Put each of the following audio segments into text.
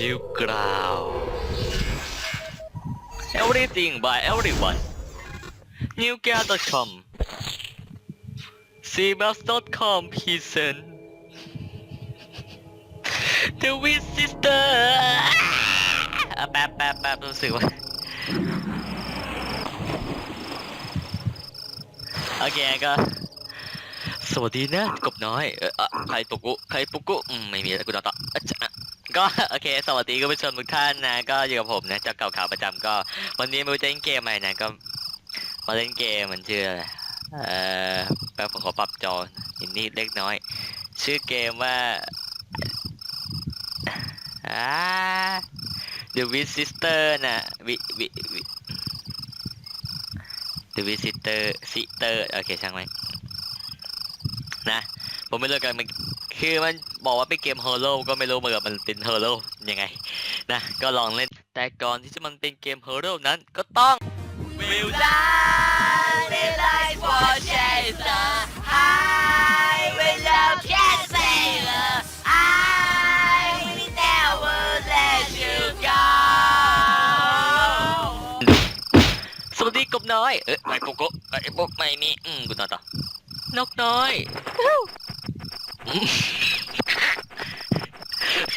New Ground Everything by everyone newground.com cbus.com present The Wit Sister แป๊บแป๊บแป๊บรู้สึกว่าโอเคก็สวัสดีนะกบน้อยเออใครปุกุใครปุกุอืมไม่มีแล้วกูต่อต่อ ก็โอเค สวัสดีคุณผู้ชมทุกท่านนะ ก็อยู่กับผมนะจากเก่าข่าวประจำก็ วันนี้ไม่รู้จะเล่นเกมอะไรนะก็มาเล่นเกมมันชื่ออะไรเอ่อแป๊บผมขอปรับจอนิดนิดเล็กน้อย ชื่อเกมว่าอ่า The w i s i s t e r นะวิวิวิ The Visitor Sister โอเคช่างไหมนะผมไม่รู้กันมัน คือมันบอกว่าเป็นเกมฮอร์โลก็ไม่รู้เหมือนกันมันเป็นฮอร์โลยังไงนะก็ลองเล่นแต่ก่อนที่จะมันเป็นเกมฮอร์โลนั้นก็ต้อง Will die light for chaser high without cancer I will never let you go สวัสดีกบน้อย เอ้ยไม่ปุ๊กกุ๊กไอ้ปุ๊กไม่มี อืมกูต่อต่อนกน้อย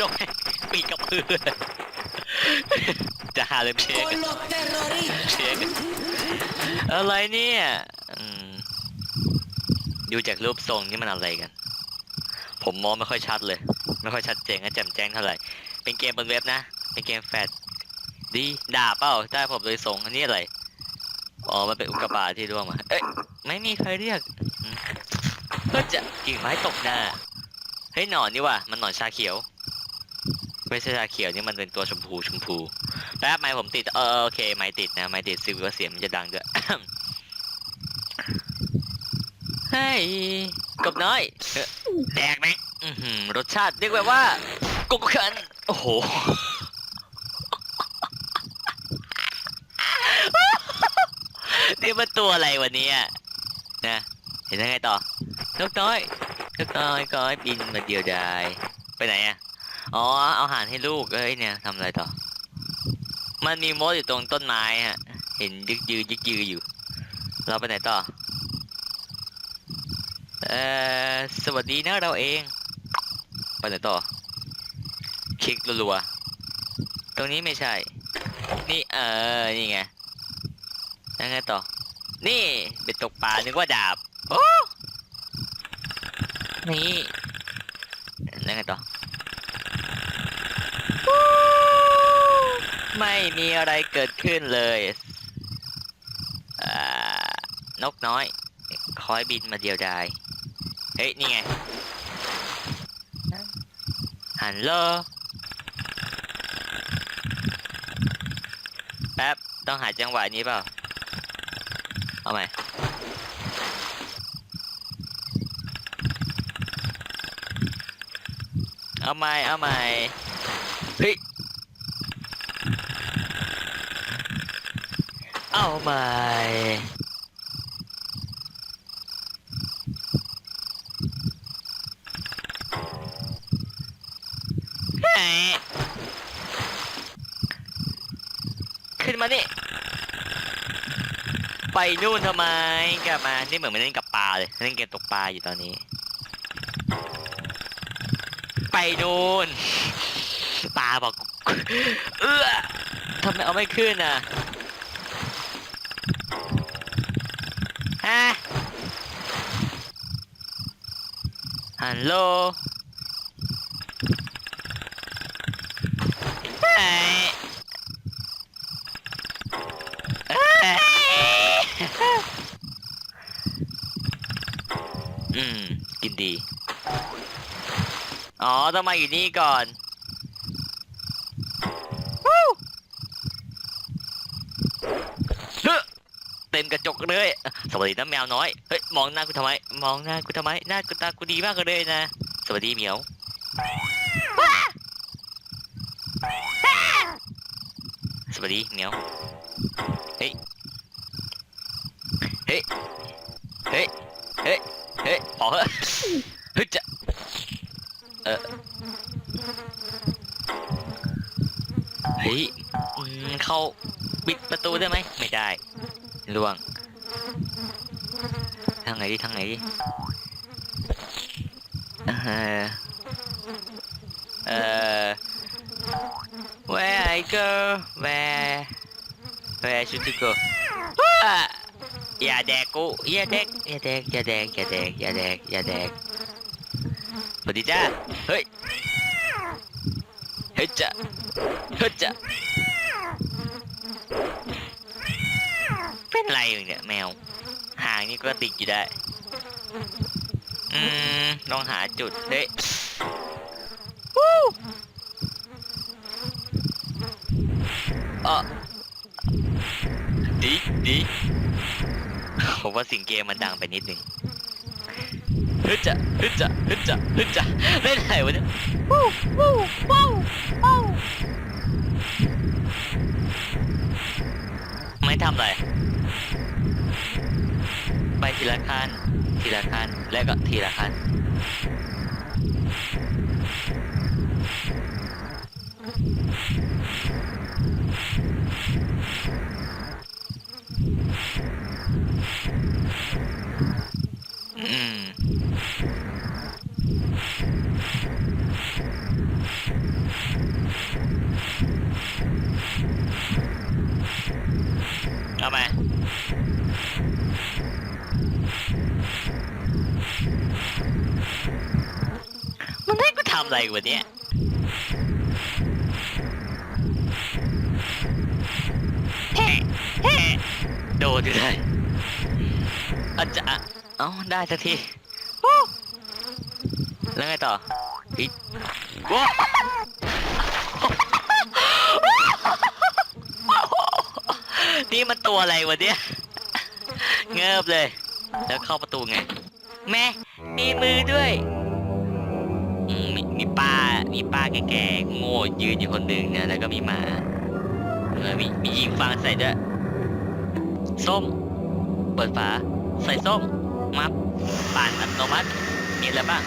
นกปีกกับพือจะหาเลยเชคเชคอะไรเนี่ยดูจากรูปทรงนี่มันอะไรกัน ผมมองไม่ค่อยชัดเลย ไม่ค่อยชัดเจนและแจ่มแจ้งเท่าไหร่ เป็นเกมบนเว็บนะ เป็นเกมแฟดดีด่าเปล่าได้ผมโดยส่งอันนี้อะไร อ๋อ มันเป็นอุกกาบาตที่ร่วงมา เอ้ย ไม่มีใครเรียก อืมเพื่อจะกิ่งไม้ตกหน้าเฮ้ยหนอนนี่ว่ะมันหนอนชาเขียวไม่ใช่ชาเขียวนี่มันเป็นตัวชมพูชมพูแป๊บไม้ผมติดเออโอเคไม้ติดนะไม้ติดซิว่าเสียงมันจะดังด้วยเฮ้ยกบน้อยแดกไหมรสชาติเรียกแบบว่ากุกขันโอ้โหนี่มันตัวอะไรวันนี้นะเห็นยังไงต่อ นกน้อยนกน้อยก็บินมาเดียวดายไปไหนอะอ๋อเอาอาหารให้ลูกเอ้ยเนี่ยทำอะไรต่อ มันมีมดอยู่ตรงต้นไม้ฮะ เห็นยึกยือยึกยืออยู่ เราไปไหนต่อเอ่อสวัสดีนะเราเองไปไหนต่อคลิกรัวๆตรงนี้ไม่ใช่ นี่เออนี่ไงยังไงต่อ นี่เบ็ดตกปลานึกว่าดาบโอ้ นี่ยังไงต่อ ไม่มีอะไรเกิดขึ้นเลยอ่านกน้อย คอยบินมาเดียวดาย เฮ้ย นี่ไงฮัลโหลแป๊บ ต้องหาจังหวะนี้เปล่า เอาใหม่ เอาใหม่ เอาใหม่ เฮ้ย เอาใหม่เฮ้ยขึ้นมานี่ ไปนู่นทำไมกลับมา นี่เหมือนมาเล่นกับปลาเลย เล่นเกมตกปลาอยู่ตอนนี้ ไปนูนปลาบอก เอื้อทำไมเอาไม่ขึ้นอะฮะฮัลโหลเฮ้ยเอ้ยอืม กินดี อ๋อ ต้องมาอยู่นี่ก่อนวู้เฮ้อเต็มกระจกเลย สวัสดีนะแมวน้อย เฮ้ย มองหน้ากูทำไม มองหน้ากูทำไม หน้ากูตากูดีมากเลยนะ สวัสดีเหมียวว้าสวัสดีเหมียว เฮ้ย เฮ้ย เฮ้ย เฮ้ย เฮ้ยพอเหอะ ตูได้ไหมไม่ได้ล่วง ทางไหนดีทางไหนดีเออเออ where I go where where should you go อย่าแดกกูอย่าแดกอย่าแดกอย่าแดกอย่าแดกอย่าแดกอย่าแดกสวัสดีจ้าเฮ้ยเฮ้ยจ้ะเฮ้ยจ้ะ เป็นไรอยู่เนี่ยแมวหางนี่ก็ติดอยู่ได้ อืมลองหาจุดเฮ้ยเออดีดีผมว่าสิ่งเกมมันดังไปนิดนึงฮึดจะฮึดจะฮึดจะฮึดจะเล่นอะไรวะเนี่ยวู้วู้วู้วู้ไม่ทำอะไร ไปทีละขั้น ทีละขั้น แล้วก็ทีละขั้น อืม เอามา มันให้กูทำอะไรวะเนี่ยแฮ่แฮ่โดดอยู่เลยอาจจะเอ้าได้สักทีวู้แล้วไงต่ออีกว้านี่มันตัวอะไรวะเนี่ย เงิบเลย แล้วเข้าประตูไง แม่มีมือด้วยอืมมีมี ป้ามีป้าแก่ๆโง่ยืนอยู่คนหนึ่งนะแล้วก็มีหมาเออมีมียิงฟางใส่ด้วยส้ม เปิดฝา ใส่ส้ม มับป่านอัตโนมัติมีอะไรบ้าง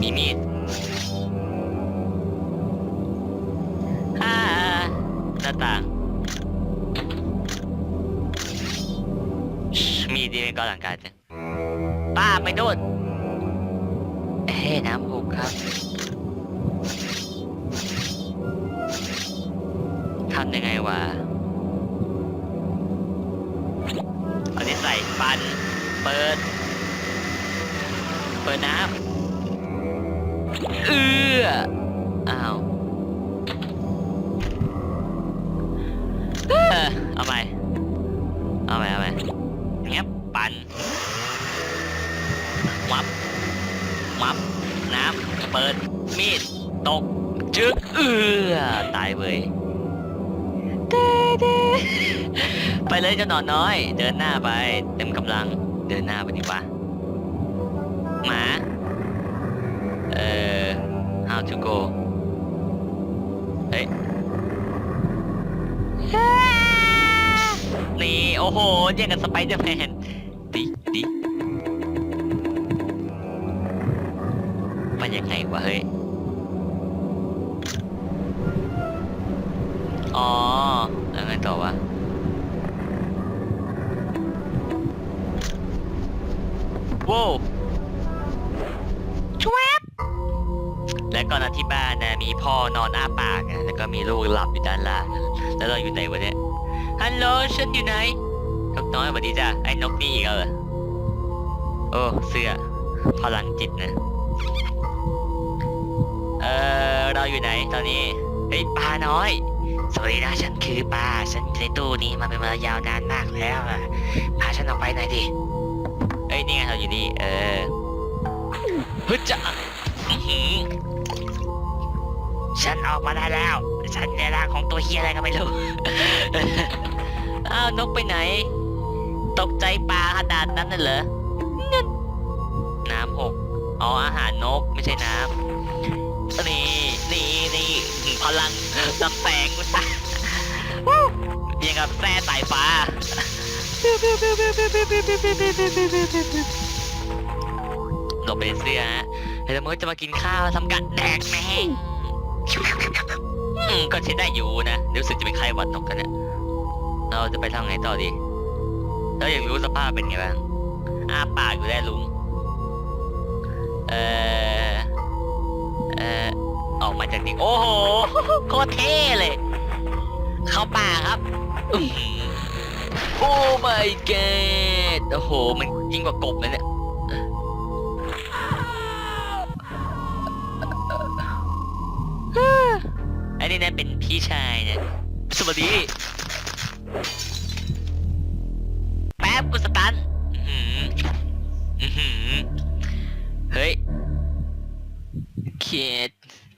มีมีดอ่าหน้าต่างมีดีเป็นกอหลังกายจ้ะป้าไปโดน เอ้น้ำหกครับทำยังไงวะเอาที่ใส่ปัน เปิด เปิดน้ำเอืออ้าวเออเอาใหม่เอาใหม่เอาใหม่เงี้ยปันวับ มับ น้ำ เปิด มีด ตก จึกเอือตายเว้ยเด้เด้ไปเลยเจ้าหนอนน้อย เดินหน้าไป เต็มกำลัง เดินหน้าไปดีกว่า หมา เอ่อ how to go เฮ้ย นี่ โอ้โหแย่งกันสไปเดอร์แมน งต่อวะว้าวชวบและก่อนนอนที่บ้านนะมีพ่อนอนอ้าปากอะแล้วก็มีลูกหลับอยู่ด้านล่างแล้วเราอยู่ไหนวะเนี่ยฮัลโหลฉันอยู่ไหนนกน้อยสวัสดีจ้ะไอ้นกนี่อีกแล้วเหรอโอ้เสื้อพลังจิตนะเออเราอยู่ไหนตอนนี้เฮ้ยปลาน้อย สวัสดีนะฉันคือปลาฉันอยู่ในตู้นี้มาเป็นเวลายาวนานมากแล้วอะพาฉันออกไปหน่อยดิ เอ้ยนี่ไงเราอยู่นี่ เออฮึดจะอื้อหือฉันออกมาได้แล้ว ฉันในร่างของตัวเฮียอะไรก็ไม่รู้ อ้าวนกไปไหน ตกใจปลาขนาดนั้นน่ะเหรอนั่นน้ำหกอ๋ออาหารนกไม่ใช่น้ำนี่ พลังลำแสงมันตายังกับแร่สายฟ้าหลบไปเสื้อฮะแล้วมันก็จะมากินข้าวทำการแดกแม่งก็ใช้ได้อยู่นะรู้สึกจะเป็นไข้หวัดนกกันเนี่ยเราจะไปทางไหนต่อดีแล้วอยากรู้สภาพเป็นไงบ้างอ้าปากอยู่ได้ลุงเออเออ ออกมาจากนี่โอ้โหโคตรเท่เลย เข้าป่าครับโอ้ my god โอ้โห มันยิ่งกว่ากบเลยเนี่ยอันนี้นั่เป็นพี่ชายเนี่ยสวัสดีแป๊บกูสตันเฮ้ยเขียด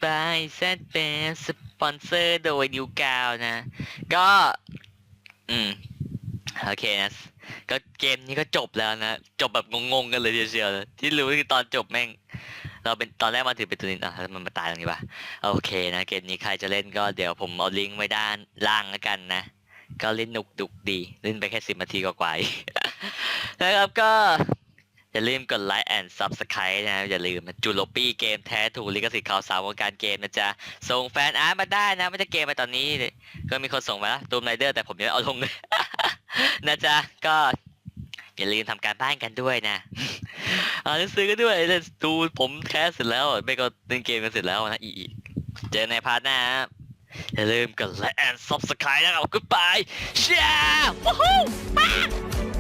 บายแซดเป็นสปอนเซอร์โดยนิวกาวนะ ก็ อืม โอเคนะ ก็เกมนี้ก็จบแล้วนะ จบแบบงงๆกันเลยเดียวเลยที่รู้คือตอนจบแม่ง เราเป็นตอนแรกมาถือเป็นตัวนี้อะแล้วมันมาตายตรงนี้ปะโอเคนะ เกมนี้ใครจะเล่นก็เดี๋ยวผมเอาลิงก์ไว้ด้านล่างแล้วกันนะ ก็เล่นหนุกดุกดี เล่นไปแค่สิบนาทีกว่าๆนะครับก็ อย่าลืมกดไลค์แอนด์ซับสไครต์นะอย่าลืมจูโลปี้เกมแท้ถูกลิขสิทธิ์ข่าวสารวงการเกมนะจ๊ะ ส่งแฟนอาร์ตมาได้นะไม่ใช่เกมไปตอนนี้ ก็มีคนส่งมาแล้วตูมไรเดอร์แต่ผมยังไม่เอาลงเลยนะจ๊ะ ก็อย่าลืมทำการบ้านกันด้วยนะอ่านหนังสือกันด้วยดูผมแคสเสร็จแล้ว ไม่ก็เล่นเกมกันเสร็จแล้วนะอีกเจอในพาร์ทหน้าอย่าลืมกดไลค์แอนด์ซับสไครต์นะครับกูไปเชียร์วู้ฮู้